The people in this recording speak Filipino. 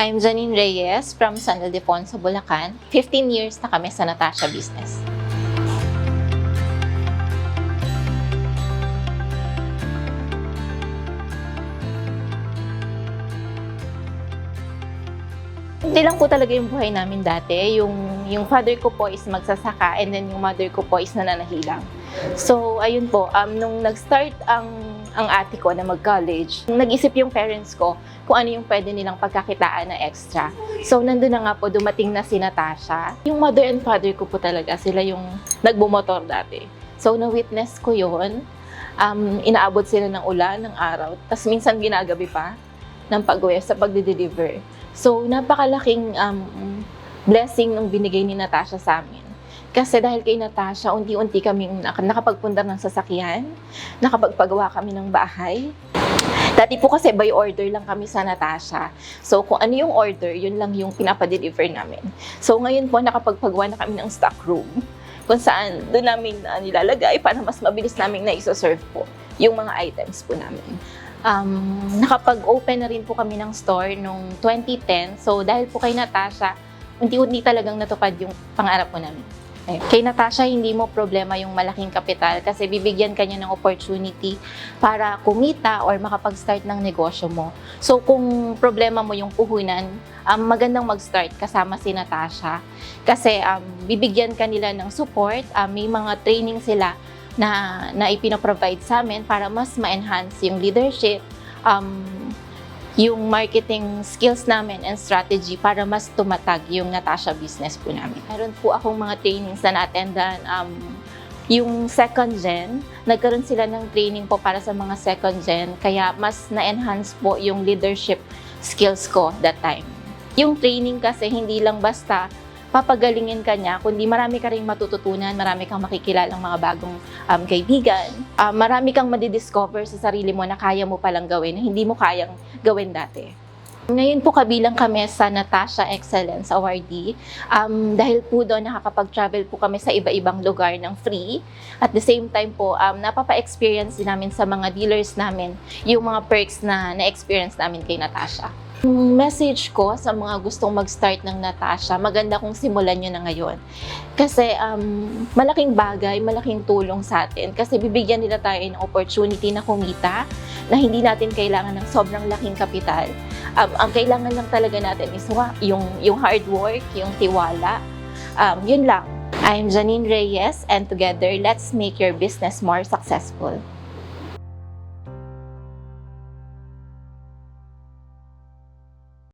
I'm Janine Reyes from San Ildefonso, Bulacan. 15 years na kami sa Natasha Business. Hindi lang po talaga yung buhay namin dati. Yung, yung father ko po is magsasaka and then yung mother ko po is nananahilang. So, ayun po, um, nung nag-start ang, ang ate ko na mag-college, nag-isip yung parents ko kung ano yung pwede nilang pagkakitaan na extra. So, nandun na nga po, dumating na si Natasha. Yung mother and father ko po talaga, sila yung nagbumotor dati. So, na-witness ko yun. Um, inaabot sila ng ulan, ng araw. Tapos minsan ginagabi pa ng pag-uwi sa pagde-deliver. So, napakalaking um, blessing nung binigay ni Natasha sa amin. Kasi dahil kay Natasha, unti-unti nak- nakapagpundar ng sasakyan, nakapagpagawa kami ng bahay. Dati po kasi by order lang kami sa Natasha. So, kung ano yung order, yun lang yung pinapadeliver namin. So, ngayon po, nakapagpagawa na kami ng stock room kung saan doon namin uh, nilalagay para mas mabilis namin na isoserve po yung mga items po namin. Um, nakapag-open na rin po kami ng store noong 2010. So, dahil po kay Natasha, unti-unti talagang natupad yung pangarap po namin. Ayun. Kay Natasha, hindi mo problema yung malaking kapital kasi bibigyan kanya ng opportunity para kumita or makapag-start ng negosyo mo. So, kung problema mo yung puhunan, um, magandang mag-start kasama si Natasha kasi um, bibigyan kanila ng support, um, may mga training sila na, na ipinaprovide sa amin para mas ma-enhance yung leadership, um, yung marketing skills namin and strategy para mas tumatag yung Natasha business po namin. Meron po akong mga trainings na na-attendan. Um, yung second gen, nagkaroon sila ng training po para sa mga second gen, kaya mas na-enhance po yung leadership skills ko that time. Yung training kasi hindi lang basta papagalingin ka niya, kundi marami ka rin matututunan, marami kang makikilalang mga bagong um, kaibigan, um, marami kang madidiscover sa sarili mo na kaya mo palang gawin, na hindi mo kayang gawin dati. Ngayon po kabilang kami sa Natasha Excellence Awardee. Um, dahil po doon nakakapag-travel po kami sa iba-ibang lugar ng free. At the same time po, um, napapa-experience din namin sa mga dealers namin yung mga perks na na-experience namin kay Natasha. Message ko sa mga gustong mag-start ng Natasha, maganda kung simulan nyo na ngayon. Kasi um, malaking bagay, malaking tulong sa atin. Kasi bibigyan nila tayo ng opportunity na kumita na hindi natin kailangan ng sobrang laking kapital. Um, ang kailangan lang talaga natin is yung, yung hard work, yung tiwala. Um, yun lang. I'm Janine Reyes and together, let's make your business more successful.